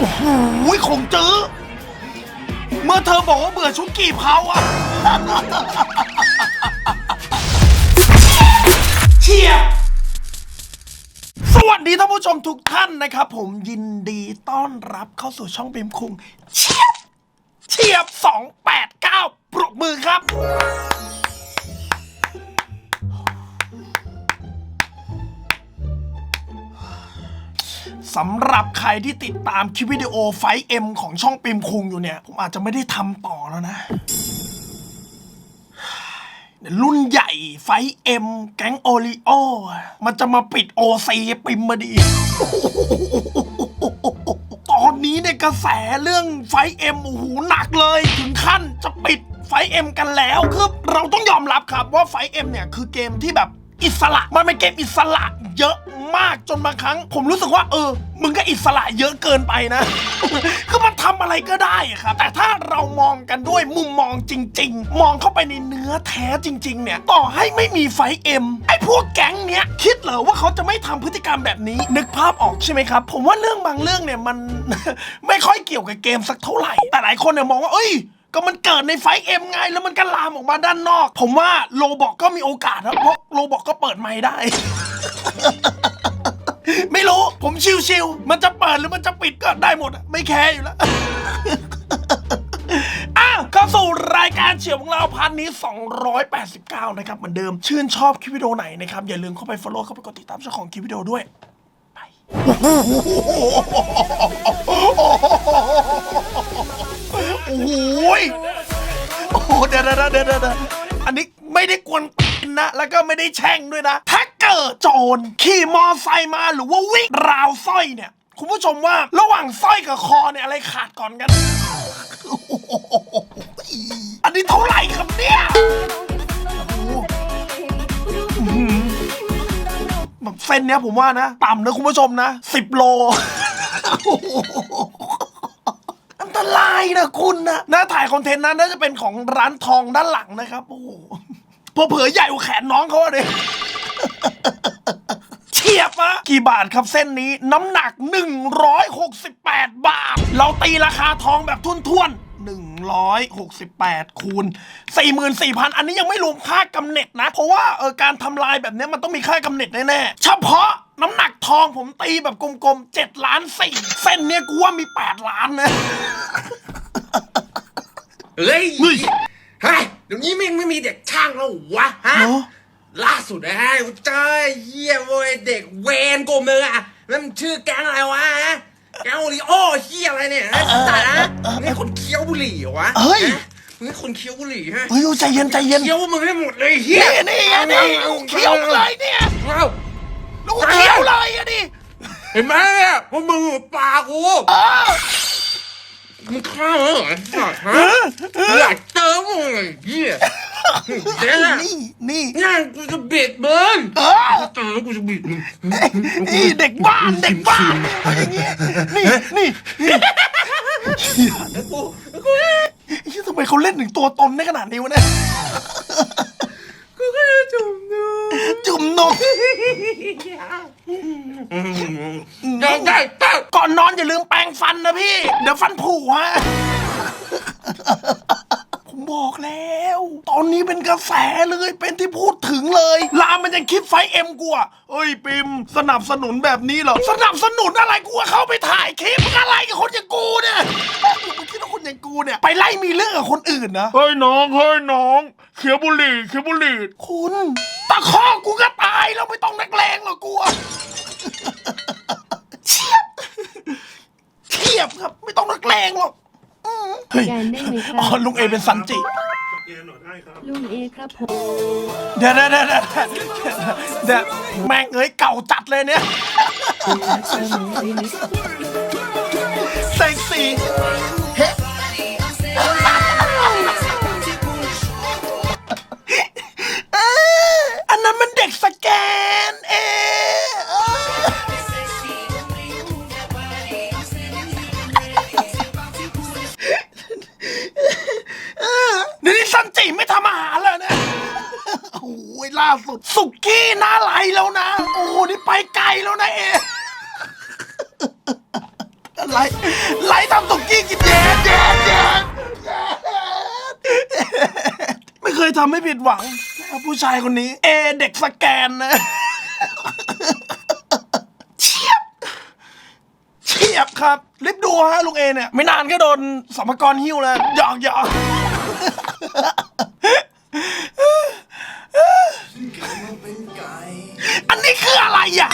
โอ้โหคงจื้อเมื่อเธอบอกว่าเบื่อชุกี่เผาอะเชียบสวัสดีท่านผู้ชมทุกท่านนะครับ ผมยินดีต้อนรับเข้าสู่ช่องบิมคุงเชียบเชียบ 289 ปรบมือครับ สำหรับใครที่ติดตามคลิปวิดีโอไฟเอ็มของช่องปิมคุงอยู่เนี่ย ผมอาจจะไม่ได้ทำต่อแล้วนะรุ่นใหญ่ไฟเอ็มแก๊งโอริโอ มันจะมาปิดโอซีปิมมาดี ตอนนี้เนี่ยกระแสเรื่องไฟเอ็มโอ้โหหนักเลย ถึงขั้นจะปิดไฟเอ็มกันแล้วคือเราต้องยอมรับครับว่าไฟเอ็มเนี่ยคือเกมที่แบบอิสระ มันเป็นเกมอิสระเยอะ มากจนบางครั้ง ผมรู้สึกว่าเออ มึงก็อิสระเยอะเกินไปนะ คือมันทำอะไรก็ได้ครับ แต่ถ้าเรามองกันด้วยมุมมองจริง ๆ มองเข้าไปในเนื้อแท้จริง ๆ เนี่ย ต่อให้ไม่มีไฟเอ็มไอ้พวกแก๊งเนี้ยคิดเหรอว่าเขาจะไม่ทำพฤติกรรมแบบนี้ นึกภาพออกใช่ไหมครับ ผมว่าเรื่องบางเรื่องเนี่ยมันไม่ค่อยเกี่ยวกับเกมสักเท่าไหร่ แต่หลายคนเนี่ยมองว่าเอ้ยก็มันเกิดในไฟเอ็มไงแล้วมันก็ลามออกมาด้านนอก ผมว่าโลบอกก็มีโอกาสนะเพราะโลบอกก็เปิดไมค์ได้ ไม่รู้ ผมชิวๆ มันจะเปิดหรือมันจะปิดก็ได้หมดอะไม่แคร์อยู่แล้วอ้าวเข้าสู่รายการเฉียวของเราพันนี้ 289 นะครับ เหมือนเดิม ชื่นชอบคลิปวิดีโอไหนนะครับ อย่าลืมเข้าไป follow เข้าไปกดติดตามเจ้าของคลิปวิดีโอด้วยไปโอ้โห โอ้โหเดี๋ยวเดี๋ยวเดี๋ยวเดี๋ยว อันนี้ไม่ได้กวนนะ แล้วก็ไม่ได้แช่งด้วยนะ ถ้าเกิดโจรขี่มอไซค์มาหรือว่าวิ่งราวสร้อยเนี่ย คุณผู้ชมว่าระหว่างสร้อยกับคอเนี่ยอะไรขาดก่อนกัน อันนี้เท่าไหร่ครับเนี่ยแบบเส้นเนี้ยผมว่านะ ต่ำนะคุณผู้ชมนะสิบโล ตรายนะคุณนะหน้าถ่ายคอนเทนต์นั้นน่าจะเป็นของร้านทองด้านหลังนะครับ โอ้โหเผลอๆใหญ่กว่าแขนน้องเขาเลยเฉียบอะกี่บาทครับเส้นนี้น้ำหนัก 168 บาท เราตีราคาทองแบบทุ่นๆ168 คูณ 44,000 อันนี้ยังไม่รวมค่ากำเนิดนะ เพราะว่าเออการทำลายแบบนี้มันต้องมีค่ากำเนิดแน่ๆ เฉพาะ น้ำหนักทองผมตีแบบกลมๆ7ล้านสี่เส้นเนี้ยกูว่ามี8ล้านนะเฮ้ยเฮ้ยเฮ้ยเดี๋ยวนี้แม่งไม่มีเด็กช่างแล้ววะฮะเหรอล่าสุดนะฮะกูเจอไอ้เยี่ยโว้ยเด็กเวนกลุ่มนึงอะนั่นมันชื่อแก๊งอะไรวะฮะแก๊งโอริโอเฮียอะไรเนี่ยฮะตายนะมึงให้คนเคี้ยวบุหรี่เหรอวะเฮ้ย ฮะมึงให้คนเคี้ยวบุหรี่ฮะเฮ้ยใจเย็นใจเย็นเคี้ยวมึงให้หมดเลยเฮียนี่นี่นี่เคี้ยวเลยเนี่ย เอ้า ลูกเคี้ยวเลยอะดิเห็นไหมเนี่ยพวกมึงปลากูเออมึงฆ่าเหรอไอ้สัตว์ฮะอยากเจอมึงไอ้เฮียเดี๋ยวนะนี่นี่งานกูจะบิดมึงเออเจอแล้วกูจะบิดมึงนี่เด็กบ้านเด็กบ้านอย่างเงี้ยนี่นี่นี่กูกูเฮ้ยทำไมเขาเล่นถึงตัวตนได้ขนาดนี้วะเนี่ยกูก็ จะจุ่มดูจุ่มนมได้ได้ได้ก่อนนอนอย่าลืมแปรงฟันนะพี่ เดี๋ยวฟันผุฮะ ผมบอกแล้ว ตอนนี้เป็นกระแสเลยเป็นที่พูดถึงเลยลามมันยังคิดไฟเอ็มกูอะเอ้ยปิมสนับสนุนแบบนี้เหรอสนับสนุนอะไรกูอะเข้าไปถ่ายคลิปมึงอะไรกับคนอย่างกูเนี่ยมึงคิดว่าคนอย่างกูเนี่ยไปไล่มีเรื่องกับคนอื่นนะเฮ้ยน้องเฮ้ยน้องเขียวบุหรี่เขียวบุหรี่คุณตะคอกกูก็ตายแล้วไม่ต้องนักเลงหรอกกูอะเฉียบเฉียบครับ ไม่ต้องนักเลงหรอกอืมเฮ้ยแกนได้ไหมครับอ๋อลุงเอเป็นสันจิลุงเอครับผมเดี๋ยวเดี๋ยวเดี๋ยวเดี๋ยวเดี๋ยวแม่งเอ้ยเก่าจัดเลยเนี่ย เจอหนูรีมิกซ์ โอ้ยล่าสุด สุกี้หน้าไหลแล้วนะ โอ้โหนี่ไปไกลแล้วนะเออะไรไลทำตุกี้กินแย่แย่แย่ไม่เคยทำให้ผิดหวังนะครับผู้ชายคนนี้ เอเด็กสแกนนะเฉียบเฉียบครับรีบดูฮะลุงเอเนี่ย ไม่นานก็โดนสมกรหิ้วแล้วหยอกหยอก อันนี้คืออะไรอะ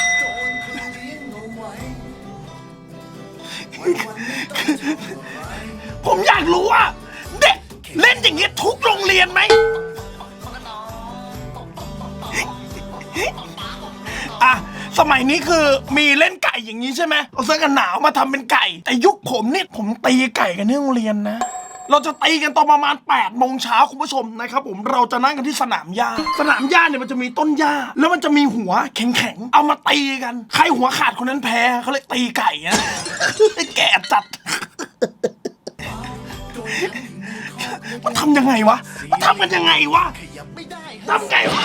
ผมอยากรู้ว่า เด็กเล่นอย่างนี้ทุกโรงเรียนไหมอะสมัยนี้คือมีเล่นไก่อย่างนี้ใช่ไหมเอาเสื้อกันหนาวมาทำเป็นไก่ แต่ยุคผมนี่ผมตีไก่กันที่โรงเรียนนะ เราจะตีกันตอนประมาณ8ปดโมงเช้าคุณผู้ชมนะครับผมเราจะนั่งกันที่สนามหญ้า สนามหญ้าเนี่ยมันจะมีต้นหญ้า แล้วมันจะมีหัวแข็งๆ เอามาตีกัน ใครหัวขาดคนนั้นแพ้เขาเลยตีไก่อะแก่จัด มันทำยังไงวะ มันทำกันยังไงวะทำไงวะ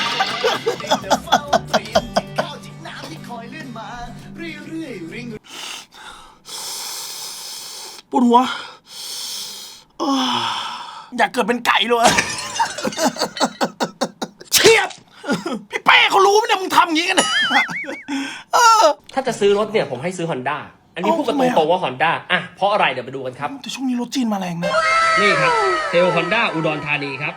ปวดหัว อ้ออยากเกิดเป็นไก่เลย เชียบ พี่เป้เขารู้ไหมเนี่ยมึงทำอย่างนี้กันเนี่ยเออ ถ้าจะซื้อรถเนี่ยผมให้ซื้อ Honda อันนี้เอ้าพูดกันทำไมตอะรงๆว่า Honda อะเพราะอะไรเดี๋ยวไปดูกันครับ แต่ช่วงนี้รถจีนมาแรงนะ นี่ครับเซลล์ Honda อุดรธานีครับ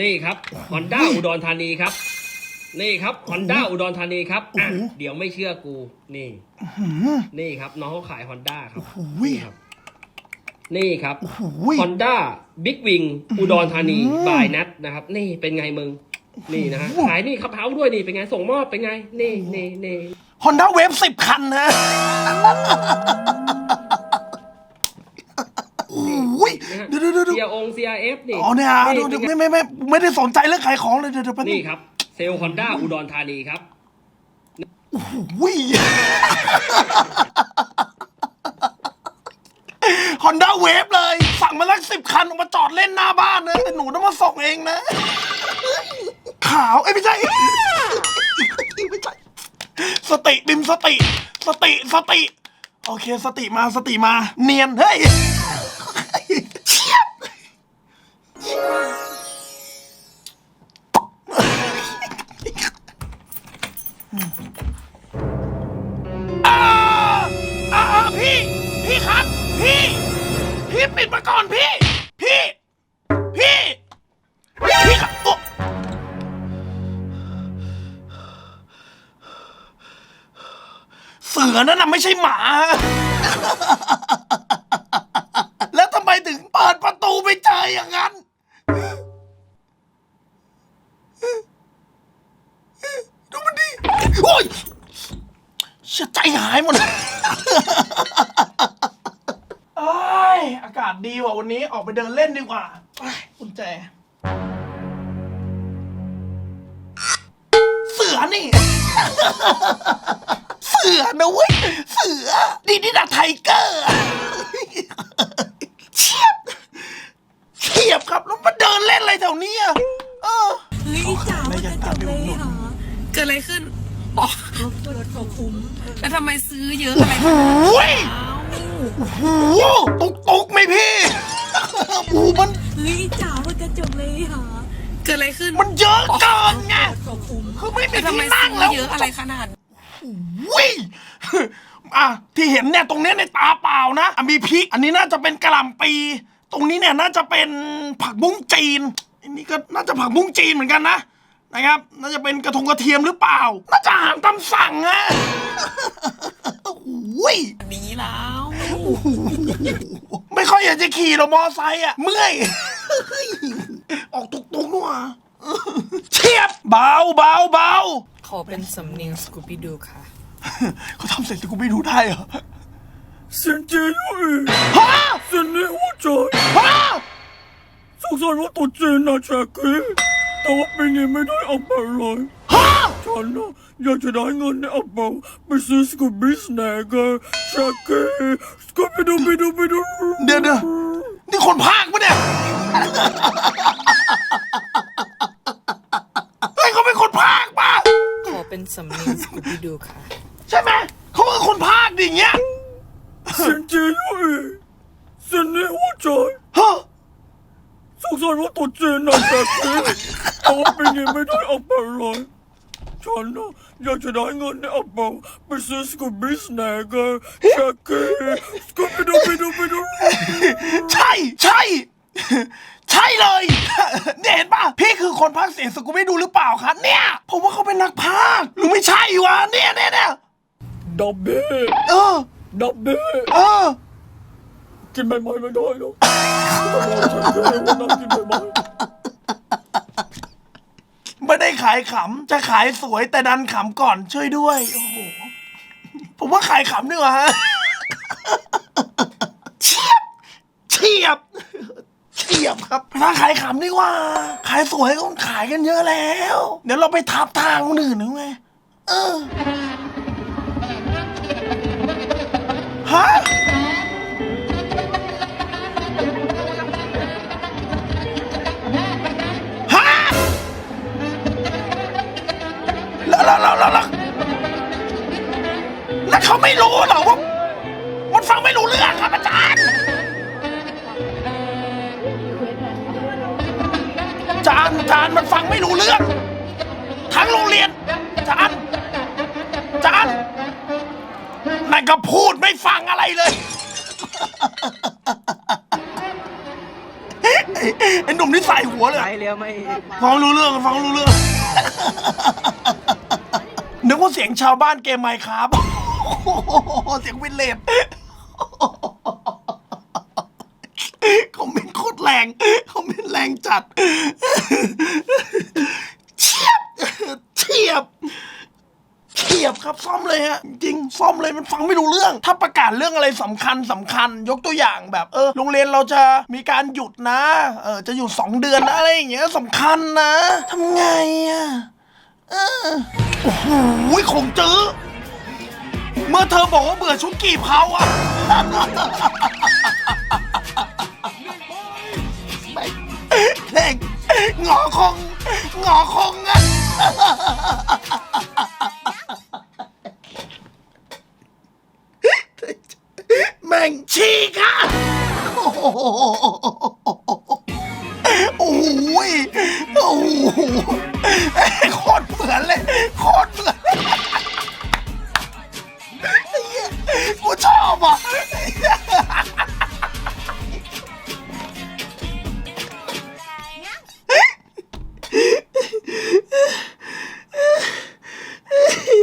นี่ครับ Honda อุดรธานีครับ นี่ครับ Honda อุดรธานีครับอะโอ้โหเดี๋ยวไม่เชื่อกูนี่หืมนี่ครับน้องเขาขาย Honda ครับโอ้โห นี่ครับ นี่ครับโอ้โห Honda Big Wing อุดรธานีบายนัทนะครับ นี่เป็นไงมึง นี่นะฮะขายนี่ครับเท้าด้วยนี่เป็นไงส่งมอบเป็นไง นี่นี่นี่ฮอนด้าเวฟสิบคันนะโอ้ยนะฮะเดี๋ยวเดี๋ยวเดี๋ยวเซียอง CRF นี่อ๋อเนี่ยอะดูเป็เดี๋ยวนไงไม่ไม่ไม่ไม่ได้สนใจเรื่องขายของเลยเดี๋ยวเดี๋ยวแป๊บนึนี่งครับ เซลล์ฮอนด้าอุดรธานีครับวิ่ ฮอนด้าเวฟเลย สั่งมาสักสิบคันออกมาจอดเล่นหน้าบ้านนะแต่หนูต้องมาส่งเองนะ ขาวเอ้ยไม่ใช่ไม่ใช่สติบิมสติ สติสติ โอเค สติมาสติมา เนียนเฮ้ยเชียบอ่าอ่าพี่ พี่ครับ พี่ พี่ปิดมาก่อนพี่ พี่ พี่ พี่ครับโอ๊ะเสือนั่นน่ะไม่ใช่หมา นนี้ออกไปเดินเล่นดีกว่าไปกุญแจ เสือนี่ เสือนะเว้ย เสือดีนี่นะไทเกอร์เฉียบเฉียบครับ แล้วมาเดินเล่นอะไรแถวเนี้ยเออเฮ้ยจ๋ามันจะจบเลยเหรอ เกิดอะไรขึ้นอ๋อรถรถเขาคุ้มแล้วทำไมซื้อเยอะอะไรโอ้ย โอ้โหตุกตุกไหมพี่โอ้โหมันเฮ้ยจ๋ามันจะจบเลยเหรอเกิดอะไรขึ้นมันเยอะเกินไงรถเขาคุ้มคือไม่มีแล้วทำไมที่นั่ซื้งแล้วอเยอะอะไรขนาดวิอะที่เห็นเนี่ยตรงเนี้ยในตาเปล่านะอะมีพริก อันนี้น่าจะเป็นกระหล่ำปี ตรงนี้เนี่ยน่าจะเป็นผักบุ้งจีน อันนี้ก็น่าจะผักบุ้งจีนเหมือนกันนะนะครับ น่าจะเป็นกระทงกระเทียมหรือเปล่า น่าจะอาหารตามสั่งอะ โอ้โหยนี้แล้วไม่ค่อยอยากจะขี่หรอกมอไซค์อะเมื่อยออกตุกตุกๆนัวเฉียบเบาเบาเบาขอเป็นสำเนียงสกูปิดูค่ะเขาทำเสร็จแต่กูไม่ดูได้เหรอเสียงเจนเองฮะเสียงในหัวใจฮะสงสัยว่าตัวเจนนะแจ็คกี้แต่ว่าปีนี้ไม่ได้เอาไปเลยฮะ ฉันนะอยากจะได้เงินในอัปเปาไปซื้อสกูบี้สแน็คเกอร์แจ็คกี้สกูบี้ดูบี้ดูบี้ดูเดี๋ยวเดี๋ยวนี่คนพากย์ปะเนี่ยเฮ้ยเขาเป็นคนพากย์ปะขอเป็นสำเนียงสกูปิดูค่ะ ใช่ไหมเขาคือคนพากย์ดิอย่างเงี้ยเสียงเจนเออีกสิ่งนี้หัวใจฮะสงสัยว่าตัวเจนน่ะแบบนี้เอาไปนี้ไม่ได้เอาไปเลย ฉันนะอยากจะได้เงินในอัปเปาไปซื้อสกูบี้สแน็คเกอร์แช็กกี้สกูบี้ดูบี้ดูบี้ดูใช่ใช่ ใช่เลยเนี่ยเห็นปะพี่คือคนพากย์เสียงสกูไม่ดูหรือเปล่าคะเนี่ยผมว่าเขาเป็นนักพากย์หรือไม่ใช่วะเนี่ยเนี่ยเนี่ยดับเบิ้ลเออดับเบิ้ลเออกินใบไม้ไม่ได้หรอกแต่ว่าฉันเคยวันนั้นกินใบไม้ไม่ได้ ขายขำจะขายสวยแต่ดันขำก่อนช่วยด้วย โอ้โห ผมว่าขายขำดีกว่าฮะเฉียบเฉียบเฉียบครับถ้าขายขำดีกว่า ขายสวยก็ขายกันเยอะแล้ว เดี๋ยวเราไปทับทางคนอื่นหรือไงเออฮะ แล้วแล้วแล้วแล้วแล้วเขาไม่รู้เหรอว่ามันฟังไม่รู้เรื่องครับอาจารย์จานจานมันฟังไม่รู้เรื่อง ทั้งโรงเรียนจานจานนายก็พูดไม่ฟังอะไรเลยไอ้ไอ้หนุ่มนี่ใส่หัวเลย ไปเร็วไม่ ฟังรู้เรื่อง ฟังรู้เรื่อง นึกว่าเสียงชาวบ้านเกมไมค์ครับเสียงวินเลดคอมเมนต์โคตรแรงคอมเมนต์แรงจัดเฉียบเฉียบเฉียบครับซ่อมเลยฮะ จริงซ่อมเลยมันฟังไม่รู้เรื่อง ถ้าประกาศเรื่องอะไรสำคัญสำคัญ ยกตัวอย่างแบบเออโรงเรียนเราจะมีการหยุดนะ เออจะหยุดสองเดือนนะอะไรอย่างเงี้ยสำคัญนะทำไงอะ โอ้โหคงจื้อเมื่อเธอบอกว่าเบื่อชุดกี่เผาอะแม่งงอคงงอคงอะแม่งฉีกอะ โอ้โหโอ้โหโคตรเหมือนเลยโคตรเหมือนไอ้เหี้ยกูชอบอะ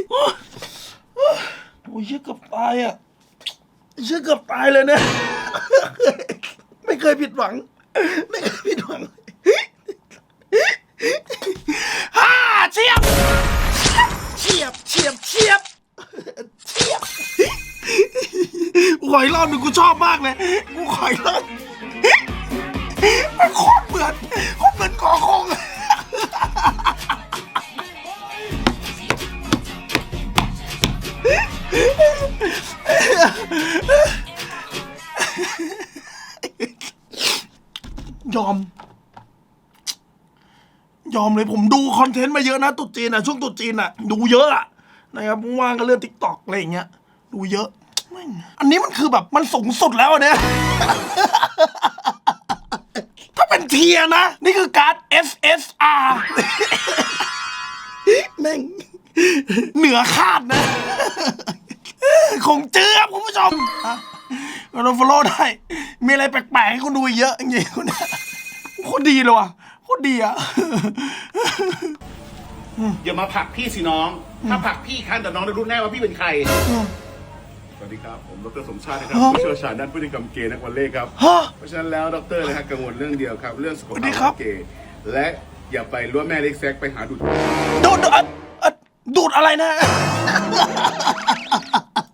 โอ้ยเหี้ยเกือบตายอะเชื่อเกือบตายเลยนะไม่เคยผิดหวัง ไม่เคยผิด ขออีกรอบหนึ่งกูชอบมากเลย กูขออีกรอบมันโคตรเหมือนโคตรเหมือนกอคงยอม ยอมเลยผมดูคอนเทนต์มาเยอะนะตุ๊ดจีนอะช่วงตุ๊ดจีนอะดูเยอะอะนะครับว่างก็เลื่อนทิกตอกอะไรอย่างเงี้ย ดูเยอะ แม่งอันนี้มันคือแบบมันสูงสุดแล้วอะเนี่ย ถ้าเป็นเทียร์นะ นี่คือการ์ด SSR แม่ง เหนือคาดนะ คงเจือครับคุณผู้ชมอะก็ลองฟอลโล่ได้ มีอะไรแปลกๆให้คุณดูเยอะจริงๆคุณเนี่ยโคตรดีเลยว่ะโคตรดีอะ อย่ามาผลักพี่สิน้อง ถ้าผลักพี่ครั้งแต่น้องจะรู้แน่ว่าพี่เป็นใคร สวัสดีครับ ผมดรสมชาตินะครับฮะผู้เชี่ยวชาญด้านพฤติกรรมเกย์นักวอลเลย์ครับฮะเพราะฉะนั้นแล้วดรนะฮะกังวลเรื่องเดียวครับ เรื่องสุขสวัสดีภาครัพบเกย์และอย่าไปล้วแม่เล็กแซกไปหาดูดดูดเอ่อเอ่อดูดอะไรนะ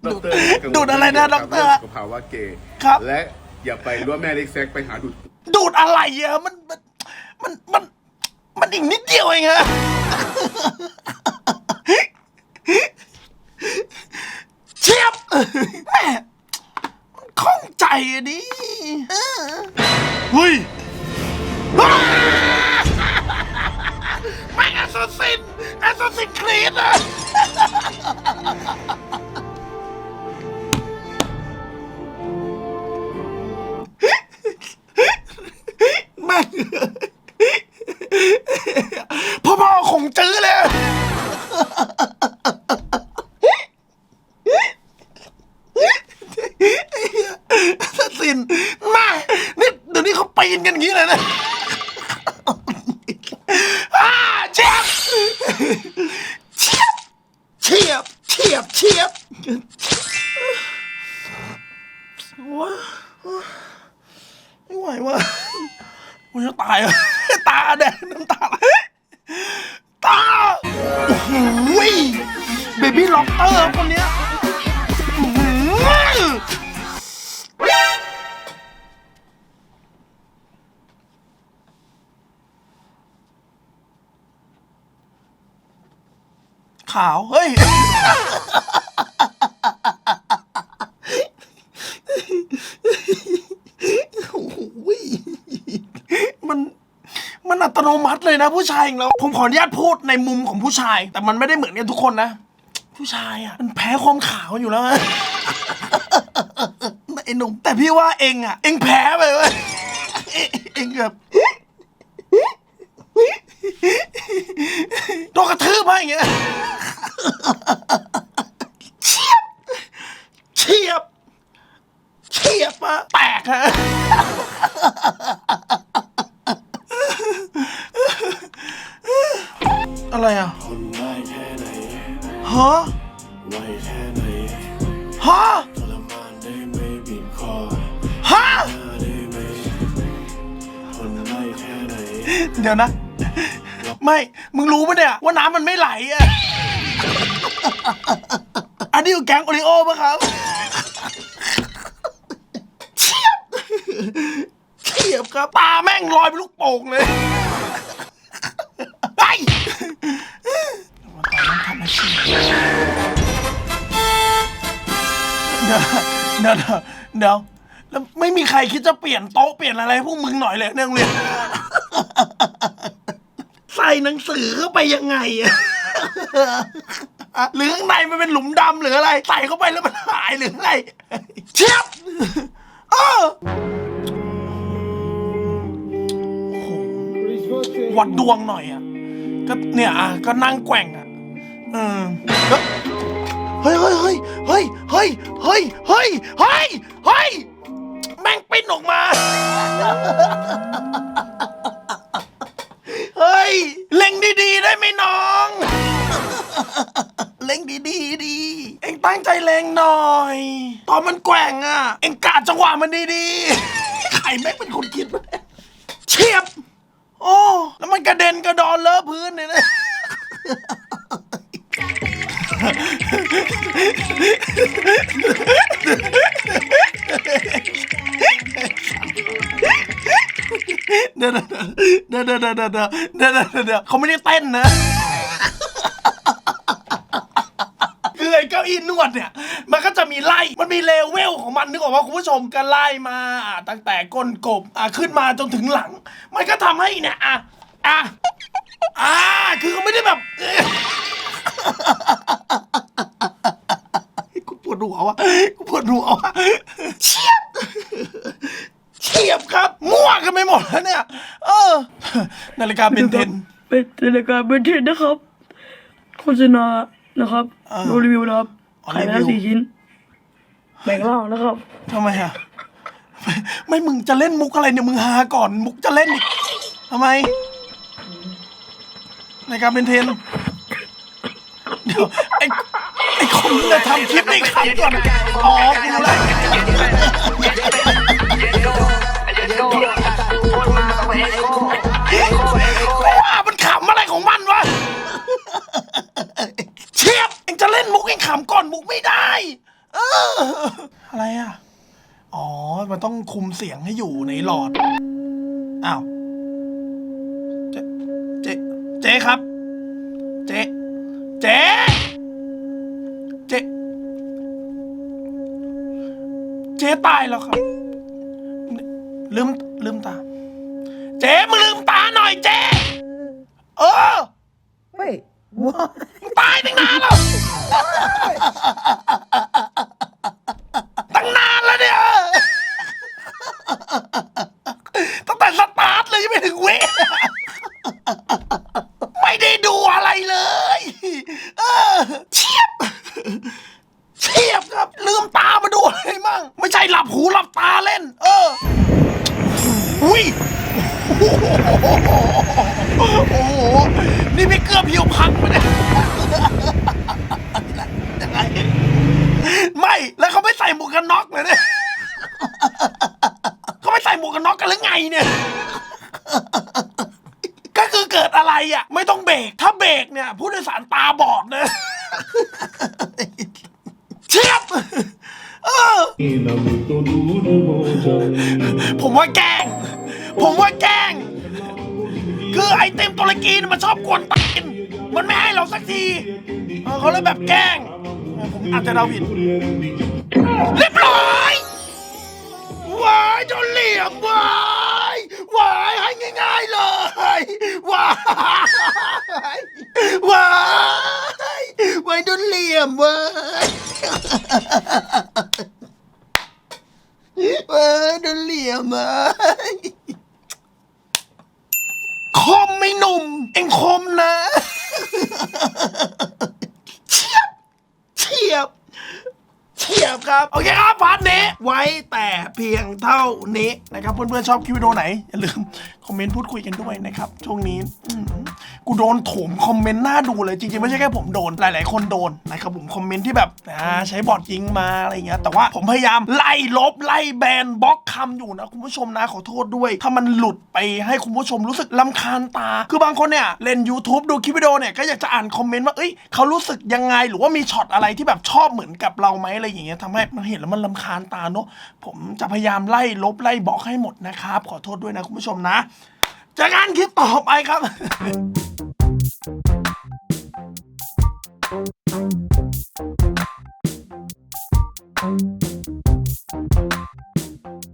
ดรนะฮะกังวลดูดอะไรนะเงเดียวคบดรเรื่องสุขภาวะเกย์ครับ และอย่าไปล้วแม่เล็กแซกไปหาดูดดูดอะไรอะมันมันมันมันมันอีกนิดเดียวเองฮะ เชียบ แม่มันข้องใจอะดิเออเฮ้ยว้าแม่งแอสซัสซินแอสซัสซินครีดอะ เลยนะอ่าเชียบเชียบเชียบเชียบเชียบว้าไม่ไหวว่ะกูจะตายอะตาแดงน้ำตาไหลตาโอ้โหเบบี้ล็อกเตอร์คนเนี้ย ขาว เฮ้ย โอ้โหมัน มันอัตโนมัติเลยนะผู้ชายอย่างเราผมขออนุญาตพูดในมุมของผู้ชาย แต่มันไม่ได้เหมือนกันทุกคนนะ ผู้ชายอะ มันแพ้ความขาวอยู่แล้วอะไอ้หนุ่มแต่พี่ว่าเองอะ เองแพ้ไปเว้ยเองแบบ โดนกระทืบมาอย่างเงี้ยเฉียบเฉียบเฉียบมาแตกฮะอะไรอะคนได้แค่ไหนฮะไวแค่ไหนฮะทรมานได้ไหมบีบคอฮะได้ไหมคนได้แค่ไหนเดี๋ยวนะ ไม่ มึงรู้ปะเนี่ย ว่าน้ำมันไม่ไหลอะอันนี้อยู่แก๊งโอริโอปะครับเฉียบเฉียบครับตาแม่งลอยเป็นลูกโป่งเลยไปทำอาชีพเดี๋ยวเดี๋ยวเดี๋ยวแล้วไม่มีใครคิดจะเปลี่ยนโต๊ะเปลี่ยนอะไรพวกมึงหน่อยเลยในโรงเรียน ใส่หนังสือเข้าไปยังไงอะอะหรือข้างในมันเป็นหลุมดำหรืออะไร ใส่เข้าไปแล้วมันหายหรืออะไรเชียบเออโอ้โหวัดดวงหน่อยอะ ก็เนี่ยอะก็นั่งแกว่งอะเออเฮ้ยเฮ้ยเฮ้ยเฮ้ยเฮ้ยเฮ้ยเฮ้ยเฮ้ยเฮ้ยแม่งปิ้นออกมา เฮ้ยเล็งดีๆ ได้ไหมน้อง เล็งดีๆดี เอ็งตั้งใจเล็งหน่อย ตอนมันแกว่งอะ เอ็งกาดจังหวะมันดีๆ ใครแม่งเป็นคนคิดวะเนี่ยเฉียบ โอ้ แล้วมันกระเด็นกระดอนเลอะพื้นเลยนะ เดี๋ยวเดี๋ยวเดี๋ยวเดี๋ยวเดี๋ยวเดี๋ยวเขาไม่ได้เต้นนะคือไอ้เก้าอี้นวดเนี่ย มันก็จะมีไล่ มันมีเลเวลของมันนึกออกว่าคุณผู้ชมก็ไล่มาตั้งแต่ก้นกบอะขึ้นมาจนถึงหลัง มันก็ทำให้เนี่ยอะอะอะคือเขาไม่ได้แบบกูปวดหัววะกูปวดหัววะเชียบเชียบครับ มั่วกันไปหมดแล้วเนี่ย เออ นาฬิกาเบนเทนเป็นรายการเป็นเทนนะครับโฆษณานะครับอ่าโดรีวิวนะครับอ๋อขายไปแล้วรีวิวสี่ชิ้นแบ่งเล่านะครับทำไมอะไม่ไม่มึงจะเล่นมุกอะไรเนี่ยมึงหาก่อนมุกจะเล่นอีกทำไมในการเป็นเทรนเดี๋ยวไอ้ไอ้คนที่จะทำคลิปไม่ขำก่อนอ๋อกูรู้แล้ว เอ็งจะเล่นมุกเอ็งขำก่อนมุกไม่ได้ เออ อะไรอะ อ๋อ มันต้องคุมเสียงให้อยู่ในหลอด อ้าว เจ๊ เจ๊เจ๊ครับ เจ๊เจ๊เจ๊เจ๊ตายแล้วครับ ลืม ลืมตา เจ๊มึงลืมตาหน่อยเจ๊ เออ Wait, what? ตายตั้งนานแล้ว ตั้งนานแล้วเนี่ย ตั้งแต่สตาร์ทเลยยังไม่ถึงเวทไม่ได้ดูอะไรเลย เออเชียบ เชียบครับ ลืมตามาดูอะไรมั่ง ไม่ใช่หลับหูหลับตาเล่น เอออุ้ยโอ้โห นี่ไม่เกือบเพียวพังไปเนี่ย ไม่แล้วเขาไม่ใส่หมวกกันน็อกเลยเนี่ยเขาไม่ใส่หมวกกันน็อกกันหรือไงเนี่ยก็คือเกิดอะไรอะ ไม่ต้องเบรกถ้าเบรกเนี่ยผู้โดยสารตาบอดเลยเชียบเออผมว่าแกล้ง ผมว่าแกล้ง คือไอเต็มตุรกีน่ะมันชอบกวนตีน มันไม่ให้เราสักทีเออเขาเลยแบบแกล้งเออผมอาจจะเดาผิดเรียบร้อยวายโดนเหลี่ยมวายวายให้ง่าย ๆเลยวายวายวายโดนเหลี่ยมวายวายโดนเหลี่ยมวายคมไม่หนุ่ม เอ็งคมนะ เฉียบเฉียบเฉียบครับ โอเคครับพาร์ทนี้ไว้แต่เพียงเท่านี้นะครับ เพื่อนๆชอบคลิปวิดีโอไหน อย่าลืมคอมเมนต์พูดคุยกันด้วยนะครับ ช่วงนี้กูโดนโถมคอมเมนต์หน้าดูเลยจริงๆ ไม่ใช่แค่ผมโดนหลายๆ คนโดนนะครับผมคอมเมนต์ที่แบบอ่าใช้บอทยิงมาอะไรเงี้ยแต่ว่าผมพยายามไล่ลบไล่แบนบล็อกคำอยู่นะคุณผู้ชมนะขอโทษด้วย ถ้ามันหลุดไปให้คุณผู้ชมรู้สึกลำคาญตา คือบางคนเนี่ยเล่น YouTube ดูคลิปวิดีโอเนี่ยก็อยากจะอ่านคอมเมนต์ว่าเอ้ยเขารู้สึกยังไงหรือว่ามีช็อตอะไรที่แบบชอบเหมือนกับเราไหมอะไรอย่างเงี้ยทำให้มันเห็นแล้วมันลำคาญตาเนอะผมจะพยายามไล่ลบไล่บล็อกให้หมดนะครับขอโทษด้วยนะคุณผู้ชมนะ จากการคิดต่อไปครับ